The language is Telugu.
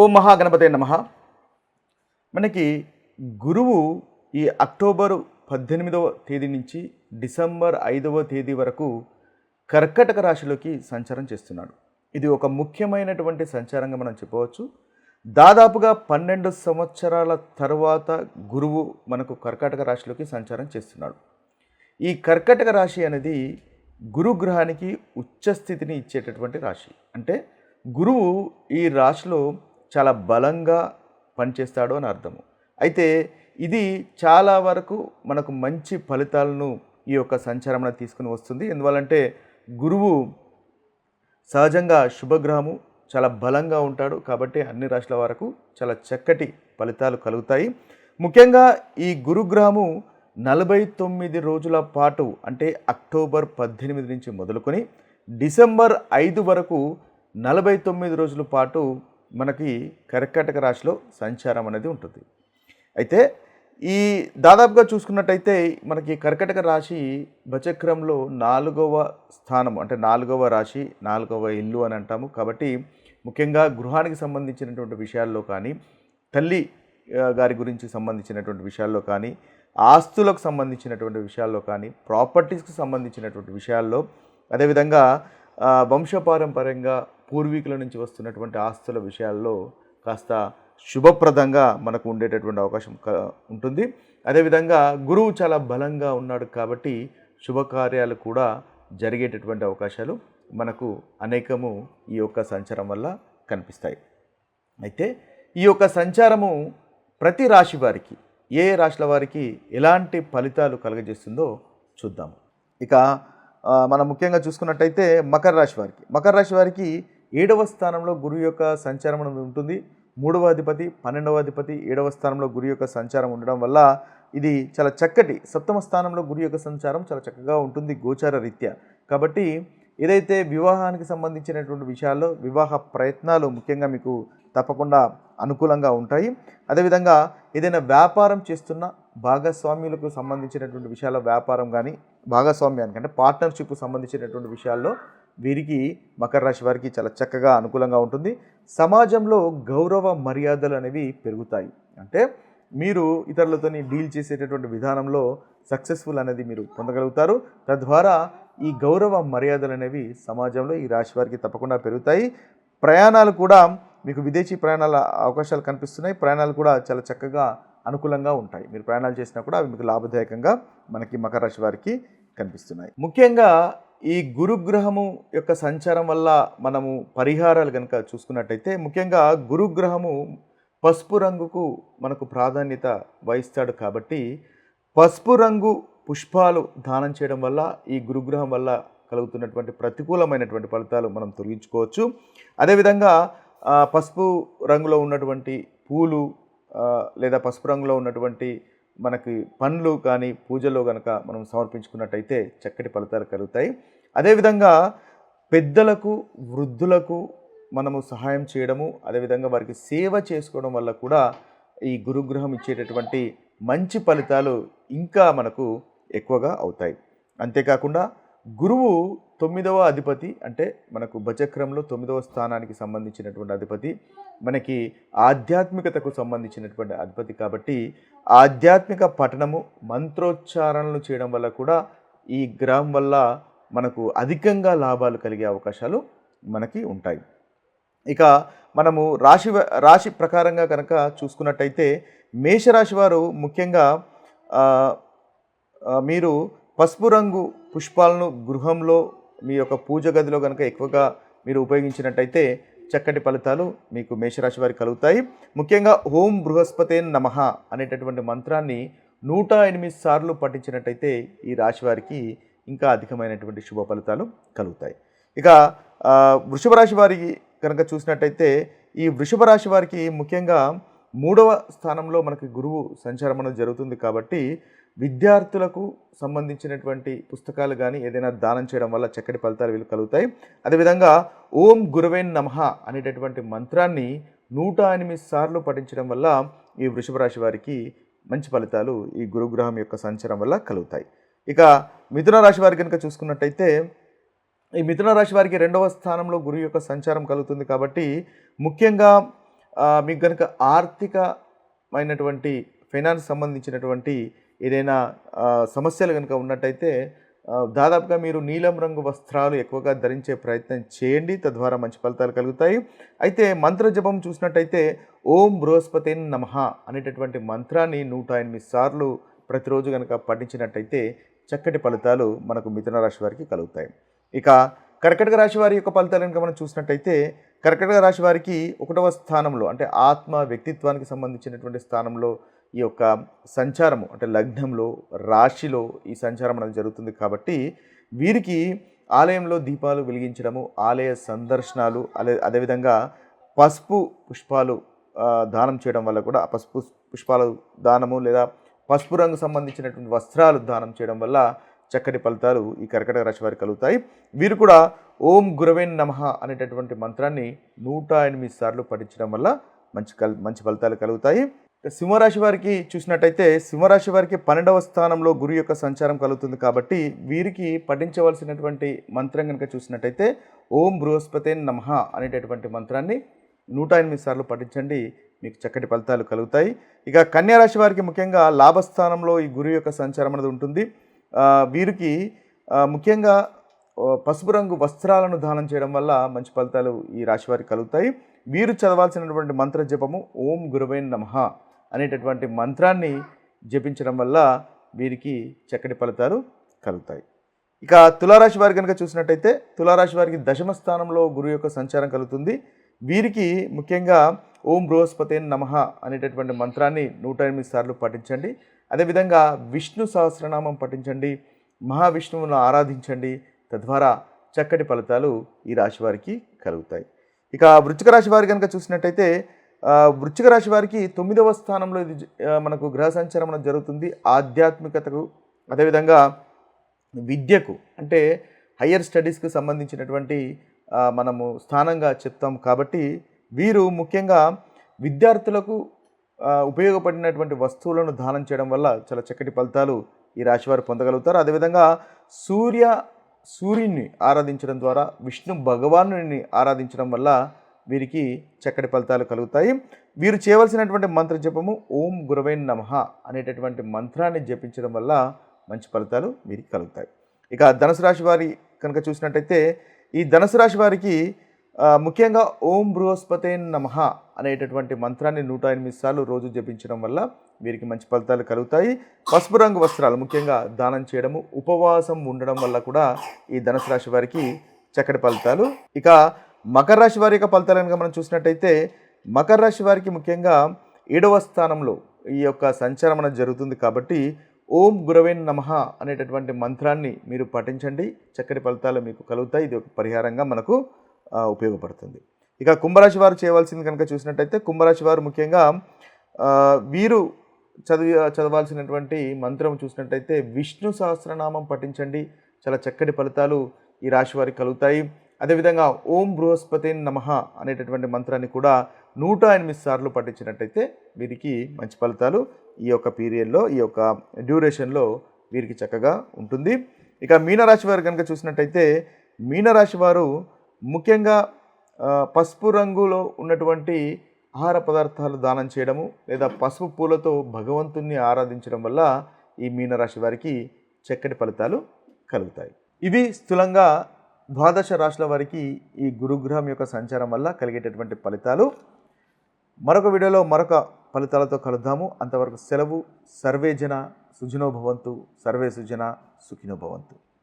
ఓ మహాగణపతే నమ. మనకి గురువు ఈ అక్టోబర్ పద్దెనిమిదవ తేదీ నుంచి డిసెంబర్ ఐదవ తేదీ వరకు కర్కటక రాశిలోకి సంచారం చేస్తున్నాడు. ఇది ఒక ముఖ్యమైనటువంటి సంచారంగా మనం చెప్పవచ్చు. దాదాపుగా పన్నెండు సంవత్సరాల తర్వాత గురువు మనకు కర్కాటక రాశిలోకి సంచారం చేస్తున్నాడు. ఈ కర్కటక రాశి అనేది గురుగ్రహానికి ఉచ్చస్థితిని ఇచ్చేటటువంటి రాశి. అంటే గురువు ఈ రాశిలో చాలా బలంగా పనిచేస్తాడు అని అర్థము. అయితే ఇది చాలా వరకు మనకు మంచి ఫలితాలను ఈ యొక్క సంచారమణ తీసుకుని వస్తుంది. ఎందువల్లంటే గురువు సహజంగా శుభగ్రహము చాలా బలంగా ఉంటాడు కాబట్టి అన్ని రాశుల వరకు చాలా చక్కటి ఫలితాలు కలుగుతాయి. ముఖ్యంగా ఈ గురుగ్రహము నలభై తొమ్మిది రోజుల పాటు అంటే అక్టోబర్ పద్దెనిమిది నుంచి మొదలుకొని డిసెంబర్ ఐదు వరకు నలభై తొమ్మిది రోజుల పాటు మనకి కర్కాటక రాశిలో సంచారం అనేది ఉంటుంది. అయితే ఈ దాదాపుగా చూసుకున్నట్టయితే మనకి కర్కటక రాశి బచక్రంలో నాలుగవ స్థానం అంటే నాలుగవ రాశి నాలుగవ ఇల్లు అని అంటాము. కాబట్టి ముఖ్యంగా గృహానికి సంబంధించినటువంటి విషయాల్లో కానీ తల్లి గారి గురించి సంబంధించినటువంటి విషయాల్లో కానీ ఆస్తులకు సంబంధించినటువంటి విషయాల్లో కానీ ప్రాపర్టీస్కి సంబంధించినటువంటి విషయాల్లో అదేవిధంగా వంశపారంపర్యంగా పూర్వీకుల నుంచి వస్తున్నటువంటి ఆస్తుల విషయాల్లో కాస్త శుభప్రదంగా మనకు ఉండేటటువంటి అవకాశం ఉంటుంది. అదేవిధంగా గురువు చాలా బలంగా ఉన్నాడు కాబట్టి శుభకార్యాలు కూడా జరిగేటటువంటి అవకాశాలు మనకు అనేకము ఈ యొక్క సంచారం వల్ల కనిపిస్తాయి. అయితే ఈ యొక్క సంచారము ప్రతి రాశి వారికి ఏ రాశుల వారికి ఎలాంటి ఫలితాలు కలుగజేస్తుందో చూద్దాము. ఇక మనం ముఖ్యంగా చూసుకున్నట్టయితే మకర రాశి వారికి మకర రాశి వారికి ఏడవ స్థానంలో గురువు యొక్క సంచారం అనేది ఉంటుంది. మూడవ అధిపతి పన్నెండవ అధిపతి ఏడవ స్థానంలో గురు యొక్క సంచారం ఉండడం వల్ల ఇది చాలా చక్కటి సప్తమ స్థానంలో గురు యొక్క సంచారం చాలా చక్కగా ఉంటుంది గోచార రీత్యా. కాబట్టి ఏదైతే వివాహానికి సంబంధించినటువంటి విషయాల్లో వివాహ ప్రయత్నాలు ముఖ్యంగా మీకు తప్పకుండా అనుకూలంగా ఉంటాయి. అదేవిధంగా ఏదైనా వ్యాపారం చేస్తున్న భాగస్వామ్యులకు సంబంధించినటువంటి విషయాల్లో వ్యాపారం కానీ భాగస్వామ్యానికి అంటే పార్ట్నర్షిప్ సంబంధించినటువంటి విషయాల్లో వీరికి మకర రాశి వారికి చాలా చక్కగా అనుకూలంగా ఉంటుంది. సమాజంలో గౌరవ మర్యాదలు అనేవి పెరుగుతాయి. అంటే మీరు ఇతరులతోని డీల్ చేసేటటువంటి విధానంలో సక్సెస్ఫుల్ అనేది మీరు పొందగలుగుతారు. తద్వారా ఈ గౌరవ మర్యాదలు అనేవి సమాజంలో ఈ రాశి వారికి తప్పకుండా పెరుగుతాయి. ప్రయాణాలు కూడా మీకు విదేశీ ప్రయాణాల అవకాశాలు కనిపిస్తున్నాయి. ప్రయాణాలు కూడా చాలా చక్కగా అనుకూలంగా ఉంటాయి. మీరు ప్రయాణాలు చేసినా కూడా అవి మీకు లాభదాయకంగా మనకి మకర రాశి వారికి కనిపిస్తున్నాయి. ముఖ్యంగా ఈ గురుగ్రహము యొక్క సంచారం వల్ల మనము పరిహారాలు కనుక చూసుకున్నట్టయితే ముఖ్యంగా గురుగ్రహము పసుపు రంగుకు మనకు ప్రాధాన్యత వహిస్తాడు కాబట్టి పసుపు రంగు పుష్పాలు దానం చేయడం వల్ల ఈ గురుగ్రహం వల్ల కలుగుతున్నటువంటి ప్రతికూలమైనటువంటి ఫలితాలు మనం తొలగించుకోవచ్చు. అదేవిధంగా పసుపు రంగులో ఉన్నటువంటి పూలు లేదా పసుపు రంగులో ఉన్నటువంటి మనకి పనులు కానీ పూజలో కనుక మనం సమర్పించుకున్నట్టయితే చక్కటి ఫలితాలు కలుగుతాయి. అదేవిధంగా పెద్దలకు వృద్ధులకు మనము సహాయం చేయడము అదేవిధంగా వారికి సేవ చేసుకోవడం వల్ల కూడా ఈ గురుగ్రహం ఇచ్చేటటువంటి మంచి ఫలితాలు ఇంకా మనకు ఎక్కువగా అవుతాయి. అంతేకాకుండా గురువు తొమ్మిదవ అధిపతి అంటే మనకు బచక్రంలో తొమ్మిదవ స్థానానికి సంబంధించినటువంటి అధిపతి మనకి ఆధ్యాత్మికతకు సంబంధించినటువంటి అధిపతి కాబట్టి ఆధ్యాత్మిక పఠనము మంత్రోచ్చారణలు చేయడం వల్ల కూడా ఈ గ్రహం వల్ల మనకు అధికంగా లాభాలు కలిగే అవకాశాలు మనకి ఉంటాయి. ఇక మనము రాశి రాశి ప్రకారంగా కనుక చూసుకున్నట్టయితే మేషరాశి వారు ముఖ్యంగా మీరు పసుపు రంగు పుష్పాలను గృహంలో మీ యొక్క పూజ గదిలో కనుక ఎక్కువగా మీరు ఉపయోగించినట్టయితే చక్కటి ఫలితాలు మీకు మేషరాశి వారికి కలుగుతాయి. ముఖ్యంగా ఓం బృహస్పతే నమః అనేటటువంటి మంత్రాన్ని నూట ఎనిమిది సార్లు పఠించినట్టయితే ఈ రాశి వారికి ఇంకా అధికమైనటువంటి శుభ ఫలితాలు కలుగుతాయి. ఇక వృషభ రాశి వారికి కనుక చూసినట్టయితే ఈ వృషభ రాశి వారికి ముఖ్యంగా మూడవ స్థానంలో మనకి గురువు సంచారం అనేది జరుగుతుంది కాబట్టి విద్యార్థులకు సంబంధించినటువంటి పుస్తకాలు కానీ ఏదైనా దానం చేయడం వల్ల చక్కటి ఫలితాలు వీళ్ళు కలుగుతాయి. అదేవిధంగా ఓం గురువేన్ నమః అనేటటువంటి మంత్రాన్ని నూట ఎనిమిది సార్లు పఠించడం వల్ల ఈ వృషభ రాశి వారికి మంచి ఫలితాలు ఈ గురుగ్రహం యొక్క సంచారం వల్ల కలుగుతాయి. ఇక మిథున రాశి వారి కనుక చూసుకున్నట్టయితే ఈ మిథున రాశి వారికి రెండవ స్థానంలో గురు యొక్క సంచారం కలుగుతుంది కాబట్టి ముఖ్యంగా మీకు కనుక ఆర్థికమైనటువంటి ఫైనాన్స్ సంబంధించినటువంటి ఏదైనా సమస్యలు కనుక ఉన్నట్టయితే దాదాపుగా మీరు నీలం రంగు వస్త్రాలు ఎక్కువగా ధరించే ప్రయత్నం చేయండి. తద్వారా మంచి ఫలితాలు కలుగుతాయి. అయితే మంత్ర జపం చూసినట్టయితే ఓం బృహస్పతి నమః అనేటటువంటి మంత్రాన్ని నూట ఎనిమిది సార్లు ప్రతిరోజు కనుక పఠించినట్టయితే చక్కటి ఫలితాలు మనకు మిథున రాశి వారికి కలుగుతాయి. ఇక కర్కటక రాశి వారి యొక్క ఫలితాలు కనుక మనం చూసినట్టయితే కర్కటక రాశి వారికి ఒకటవ స్థానంలో అంటే ఆత్మ వ్యక్తిత్వానికి సంబంధించినటువంటి స్థానంలో ఈ యొక్క సంచారము అంటే లగ్నంలో రాశిలో ఈ సంచారం అనేది జరుగుతుంది కాబట్టి వీరికి ఆలయంలో దీపాలు వెలిగించడము ఆలయ సందర్శనాలు అదే అదేవిధంగా పసుపు పుష్పాలు దానం చేయడం వల్ల కూడా ఆ పసుపు పుష్పాలు దానము లేదా పసుపు రంగు సంబంధించినటువంటి వస్త్రాలు దానం చేయడం వల్ల చక్కటి ఫలితాలు ఈ కర్కటక రాశి వారికి కలుగుతాయి. వీరు కూడా ఓం గురవేన్ నమః అనేటటువంటి మంత్రాన్ని నూట ఎనిమిది సార్లు పఠించడం వల్ల మంచి కల్ మంచి ఫలితాలు కలుగుతాయి. సింహరాశి వారికి చూసినట్టయితే సింహరాశి వారికి పన్నెండవ స్థానంలో గురు యొక్క సంచారం కలుగుతుంది కాబట్టి వీరికి పఠించవలసినటువంటి మంత్రం కనుక చూసినట్టయితే ఓం బృహస్పతే నమః అనేటటువంటి మంత్రాన్ని నూట ఎనిమిది సార్లు పఠించండి. మీకు చక్కటి ఫలితాలు కలుగుతాయి. ఇక కన్యారాశి వారికి ముఖ్యంగా లాభస్థానంలో ఈ గురు యొక్క సంచారం అనేది ఉంటుంది. వీరికి ముఖ్యంగా పసుపు రంగు వస్త్రాలను దానం చేయడం వల్ల మంచి ఫలితాలు ఈ రాశి వారికి కలుగుతాయి. వీరు చదవాల్సినటువంటి మంత్ర జపము ఓం గురువే నమః అనేటటువంటి మంత్రాన్ని జపించడం వల్ల వీరికి చక్కటి ఫలితాలు కలుగుతాయి. ఇక తులారాశి వారి కనుక చూసినట్టయితే తులారాశి వారికి దశమ స్థానంలో గురువు యొక్క సంచారం కలుగుతుంది. వీరికి ముఖ్యంగా ఓం బృహస్పతి నమః అనేటటువంటి మంత్రాన్ని నూట ఎనిమిది సార్లు పఠించండి. అదేవిధంగా విష్ణు సహస్రనామం పఠించండి మహావిష్ణువును ఆరాధించండి తద్వారా చక్కటి ఫలితాలు ఈ రాశి వారికి కలుగుతాయి. ఇక వృచ్చిక రాశి వారి కనుక చూసినట్టయితే వృచ్చిక రాశి వారికి తొమ్మిదవ స్థానంలో ఇది మనకు గ్రహ సంచారం జరుగుతుంది ఆధ్యాత్మికతకు అదేవిధంగా విద్యకు అంటే హయ్యర్ స్టడీస్కు సంబంధించినటువంటి మనము స్థానంగా చెప్తాం కాబట్టి వీరు ముఖ్యంగా విద్యార్థులకు ఉపయోగపడినటువంటి వస్తువులను దానం చేయడం వల్ల చాలా చక్కటి ఫలితాలు ఈ రాశివారు పొందగలుగుతారు. అదేవిధంగా సూర్య సూర్యుని ఆరాధించడం ద్వారా విష్ణు భగవానుని ఆరాధించడం వల్ల వీరికి చక్కటి ఫలితాలు కలుగుతాయి. వీరు చేయవలసినటువంటి మంత్ర జపము ఓం గురవైన్ నమః అనేటటువంటి మంత్రాన్ని జపించడం వల్ల మంచి ఫలితాలు వీరికి కలుగుతాయి. ఇక ధనుసు రాశి వారి కనుక చూసినట్టయితే ఈ ధనుసు రాశి వారికి ముఖ్యంగా ఓం బృహస్పతే నమః అనేటటువంటి మంత్రాన్ని నూట ఎనిమిది సార్లు రోజు జపించడం వల్ల వీరికి మంచి ఫలితాలు కలుగుతాయి. పసుపు రంగు వస్త్రాలు ముఖ్యంగా దానం చేయడము ఉపవాసం ఉండడం వల్ల కూడా ఈ ధనుసు రాశి వారికి చక్కటి ఫలితాలు. ఇక మకర రాశి వారి యొక్క ఫలితాలను కనుక మనం చూసినట్టయితే మకర రాశి వారికి ముఖ్యంగా ఏడవ స్థానంలో ఈ యొక్క సంచారం జరుగుతుంది కాబట్టి ఓం గురవేన్ నమః అనేటటువంటి మంత్రాన్ని మీరు పఠించండి. చక్కటి ఫలితాలు మీకు కలుగుతాయి. ఇది ఒక పరిహారంగా మనకు ఉపయోగపడుతుంది. ఇక కుంభరాశి వారు చేయవలసింది కనుక చూసినట్టయితే కుంభరాశి వారు ముఖ్యంగా వీరు చదివి చదవాల్సినటువంటి మంత్రం చూసినట్టయితే విష్ణు సహస్రనామం పఠించండి. చాలా చక్కటి ఫలితాలు ఈ రాశి వారికి కలుగుతాయి. అదేవిధంగా ఓం బృహస్పతి నమః అనేటటువంటి మంత్రాన్ని కూడా నూట ఎనిమిది సార్లు పఠించినట్టయితే వీరికి మంచి ఫలితాలు ఈ యొక్క పీరియడ్లో ఈ యొక్క డ్యూరేషన్లో వీరికి చక్కగా ఉంటుంది. ఇక మీనరాశి వారు కనుక చూసినట్టయితే మీనరాశి వారు ముఖ్యంగా పసుపు రంగులో ఉన్నటువంటి ఆహార పదార్థాలు దానం చేయడము లేదా పసుపు పూలతో భగవంతుణ్ణి ఆరాధించడం వల్ల ఈ మీనరాశి వారికి చక్కటి ఫలితాలు కలుగుతాయి. ఇవి స్థూలంగా ద్వాదశ రాశుల వారికి ఈ గురుగ్రహం యొక్క సంచారం వల్ల కలిగేటటువంటి ఫలితాలు. మరొక వీడియోలో మరొక ఫలితాలతో కలుద్దాము. అంతవరకు సెలవు. సర్వేజన సుజనోభవంతు సర్వే సుజన సుఖినోభవంతు